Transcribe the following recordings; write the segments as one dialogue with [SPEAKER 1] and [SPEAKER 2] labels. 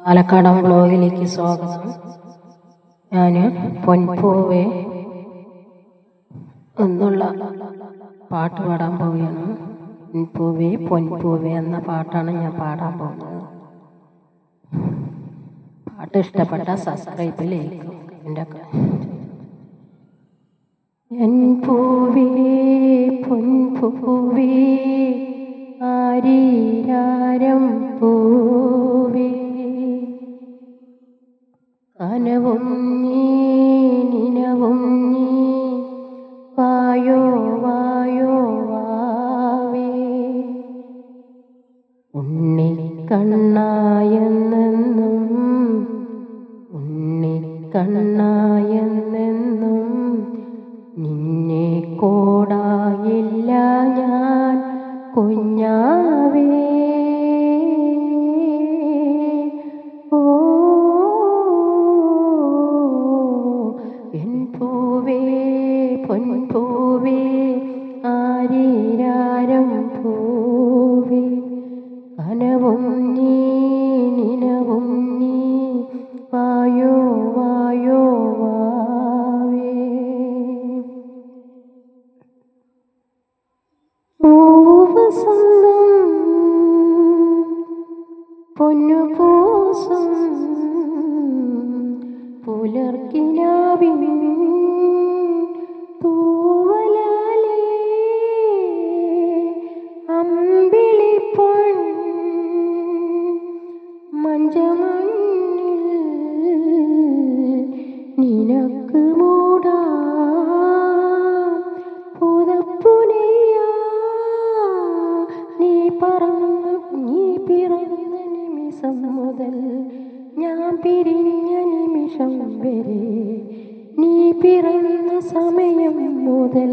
[SPEAKER 1] പാലക്കാടൻ ബ്ലോഗിലേക്ക് സ്വാഗതം. ഞാൻ പൊൻപൂവെ എന്നുള്ള പാട്ട് പാടാൻ പോവുകയാണ്. പൊൻപൂവെ പൊൻപൂവെ എന്ന പാട്ടാണ് ഞാൻ പാടാൻ പോകുന്നത്. പാട്ട് ഇഷ്ടപ്പെട്ട സബ്സ്ക്രൈബ് ലൈക്കും എന്റെ എൻ പൂവേ പൊൻപൂവേ കനവും നീ നിനവും നീ. വായോ വായോ വാവേ. ഉണ്ണി കണ്ണായെന്നെന്നും നിന്നെ കോടായില്ല ഞാൻ. പൊന്നുപൂസം പുലർക്കിനാവിൻ പിരിഞ്ഞ നിമിഷം വരെ നീ പിറന്ന സമയം മുതൽ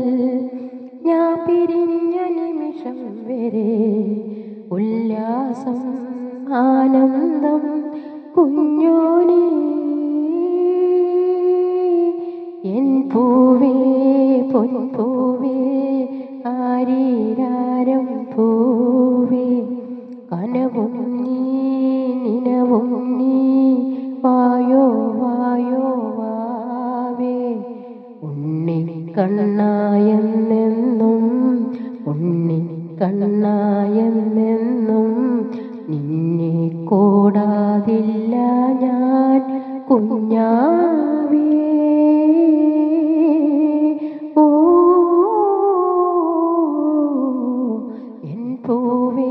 [SPEAKER 1] ഞാൻ പിരിഞ്ഞ നിമിഷം വരെ ഉല്ലാസം ആനന്ദം കുഞ്ഞോനി എൻ പൂവേ പൊൻപൂവേ ആരീരാരം പൂവേ കനവും നീ ഉണ്ണിക്കണ്ണായെന്നെന്നും ഉണ്ണിക്കണ്ണായെന്നെന്നും നിന്നെ കൂടാതില്ല ഞാൻ കുഞ്ഞാവേ. ഓ എൻ പൂവേ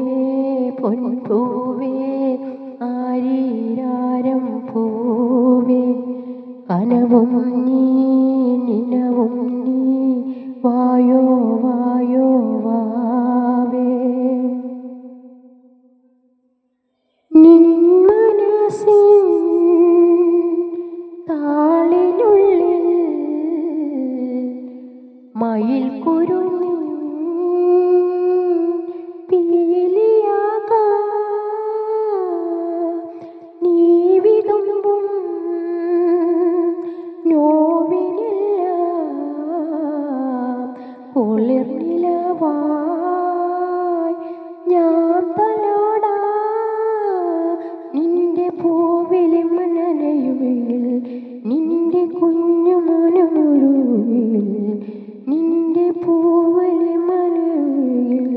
[SPEAKER 1] പൊൻപൂവേ ആരീരാരം പൂവേ കനവും നീ പൂവിലി മനനയുമിൽ നിന്റെ കുഞ്ഞു മനമുരുവിൽ നിന്റെ പൂവലി മനയിൽ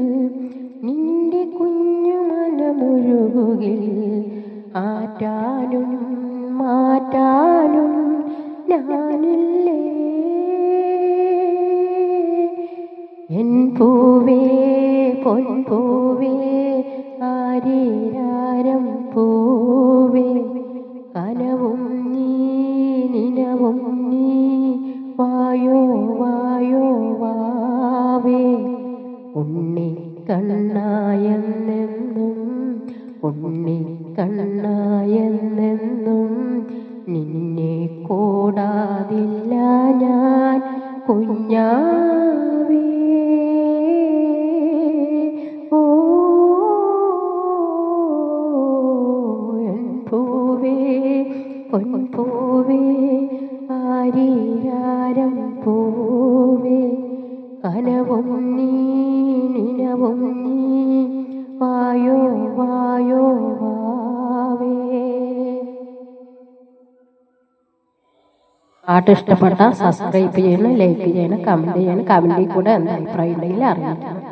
[SPEAKER 1] നിന്റെ കുഞ്ഞു മനമുരുകുകിൽ ആറ്റാനും മാറ്റാനും ഞാനില്ലേ. എൻ പൂവേ കനവും നീ നീ. വായോ വായോ വാവേ. ഉണ്ണിക്കണ്ണായെന്നെന്നും ഉണ്ണിക്കണ്ണായെന്നെന്നും. നിന്നെ കൂടാതില്ല ഞാൻ കുഞ്ഞാവേ പൊൻപൂവേ ആരീരാരം പോവേ കനവും നീ നിനവും നീ വായോ വായോ വാവേ. പാട്ട് ഇഷ്ടപ്പെട്ട സബ്സ്ക്രൈബ് ചെയ്യണം ലൈക്ക് ചെയ്യണം കമന്റ് ചെയ്യണം കമന്റിൽ കൂടെ എന്താ അഭിപ്രായം ഉണ്ടെങ്കിൽ അറിയിക്കണം.